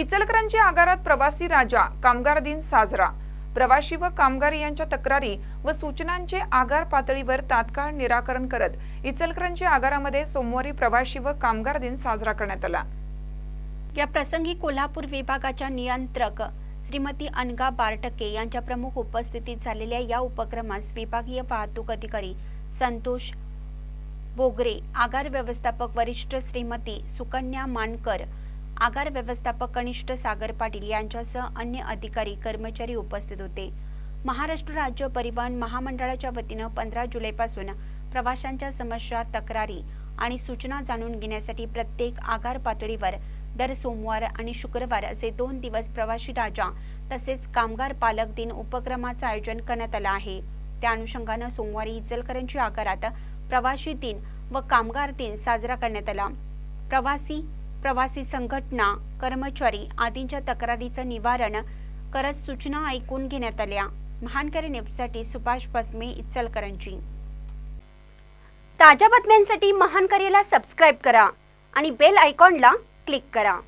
इचलकरांच्या आगारात प्रवासी राजा कामगार दिन साजरा. प्रवासी व कामगार यांच्या तक्रारी व सूचनांचे आगार पातळीवर तात्काळ निराकरण करत इचलकरांच्या आगारामध्ये सोमवारी प्रवासी व कामगार दिन साजरा करण्यात आला. या प्रसंगी कोल्हापूर विभागाच्या नियंत्रक श्रीमती अनगा बारटके यांच्या प्रमुख उपस्थितीत झालेल्या या उपक्रमास विभागीय वाहतूक अधिकारी संतोष बोगरे आगार व्यवस्थापक वरिष्ठ श्रीमती सुकन्या मानकर आगार व्यवस्थापक कनिष्ठ सागर पाटील यांच्यासह अन्य अधिकारी कर्मचारी उपस्थित होते. महाराष्ट्र राज्य परिवहन महामंडळाच्या वतीनं पंधरा जुलैपासून प्रवाशांच्या समस्या तक्रारी आणि सूचना जाणून घेण्यासाठी प्रत्येक आगार पातळीवर दर सोमवार आणि शुक्रवार असे दोन दिवस प्रवाशी राजा तसेच कामगार पालक दिन उपक्रमाचं आयोजन करण्यात आलं आहे. त्या अनुषंगानं सोमवारी इचलकरंजी आगारात प्रवासी दिन व कामगार दिन साजरा करण्यात आला. प्रवासी प्रवासी संघटना कर्मचारी आदींच्या तक्रारीचं निवारण करत सूचना ऐकून घेण्यात आल्या. महानकरी न्यूजसाठी सुभाष बसमे इचलकरंजी. ताज्या बातम्यांसाठी महानकरीला सबस्क्राईब करा आणि बेल आयकॉनला क्लिक करा.